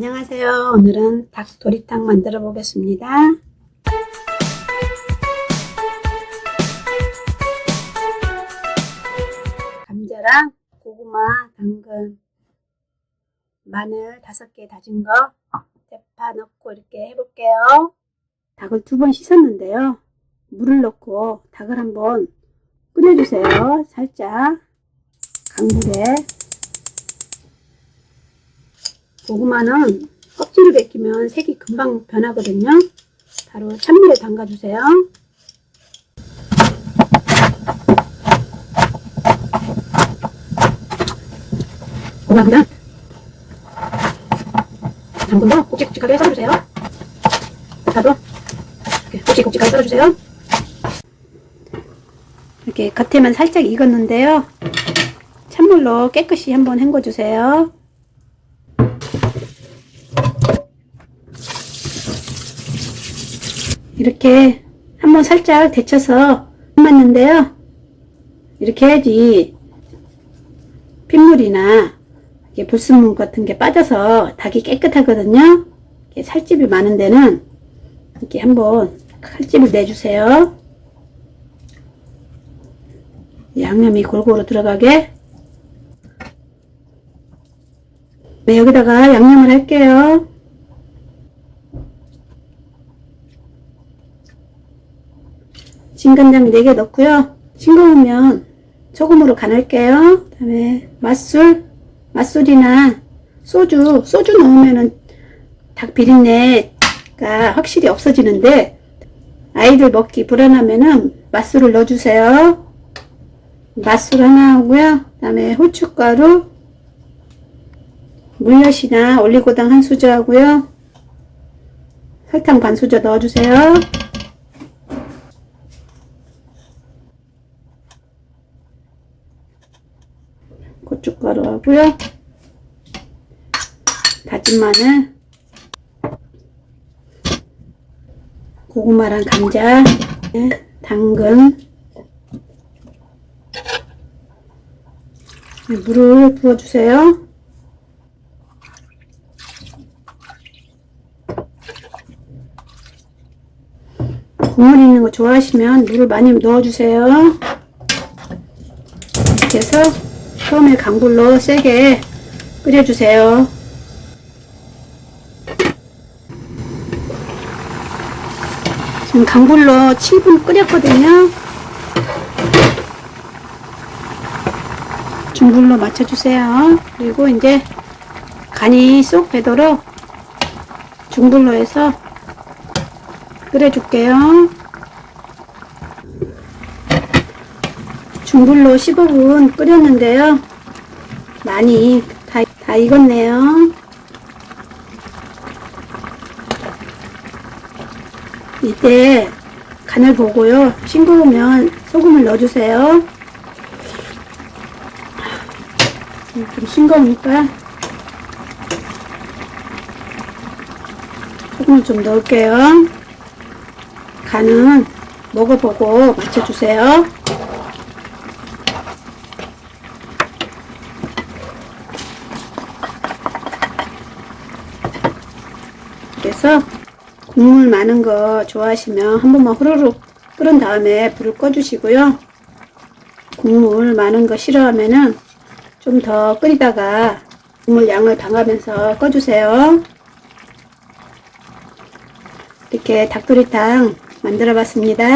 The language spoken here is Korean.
안녕하세요. 오늘은 닭도리탕 만들어 보겠습니다. 감자랑 고구마, 당근, 마늘 다섯 개 다진 거 대파 넣고 이렇게 해볼게요. 닭을 두 번 씻었는데요. 물을 넣고 닭을 한번 끓여주세요. 살짝 강불에 고구마는 껍질을 벗기면 색이 금방 변하거든요. 바로 찬물에 담가주세요. 고구마는 당근도 굵직굵직하게 썰어주세요. 대파도 굵직굵직하게 썰어주세요. 이렇게 겉에만 살짝 익었는데요. 찬물로 깨끗이 한번 헹궈주세요. 이렇게 한번 살짝 데쳐서 맞는데요. 이렇게 해야지 핏물이나 불순물 같은 게 빠져서 닭이 깨끗하거든요. 살집이 많은 데는 이렇게 한번 칼집을 내주세요. 양념이 골고루 들어가게. 네, 여기다가 양념을 할게요. 진간장 4개 넣고요. 싱거우면 소금으로 간할게요. 그 다음에 맛술, 맛술이나 소주, 소주 넣으면은 닭 비린내가 확실히 없어지는데 아이들 먹기 불안하면은 맛술을 넣어주세요. 맛술 하나 하고요. 그 다음에 후춧가루, 물엿이나 올리고당 한 수저 하고요. 설탕 반 수저 넣어주세요. 고춧가루 하고요. 다진 마늘, 고구마랑 감자, 네, 당근, 네, 물을 부어주세요. 국물 있는 거 좋아하시면 물을 많이 넣어주세요. 이렇게 해서 처음에 강불로 세게 끓여주세요. 지금 강불로 7분 끓였거든요. 중불로 맞춰주세요. 그리고 이제 간이 쏙 배도록 중불로 해서 끓여줄게요. 중불로 15분 끓였는데요. 많이 다, 다 익었네요. 이때 간을 보고요. 싱거우면 소금을 넣어주세요. 좀 싱거우니까 소금을 좀 넣을게요. 간은 먹어보고 맞춰주세요. 그래서 국물 많은 거 좋아하시면 한 번만 후루룩 끓은 다음에 불을 꺼주시고요. 국물 많은 거 싫어하면은 좀 더 끓이다가 국물 양을 당하면서 꺼주세요. 이렇게 닭도리탕 만들어 봤습니다.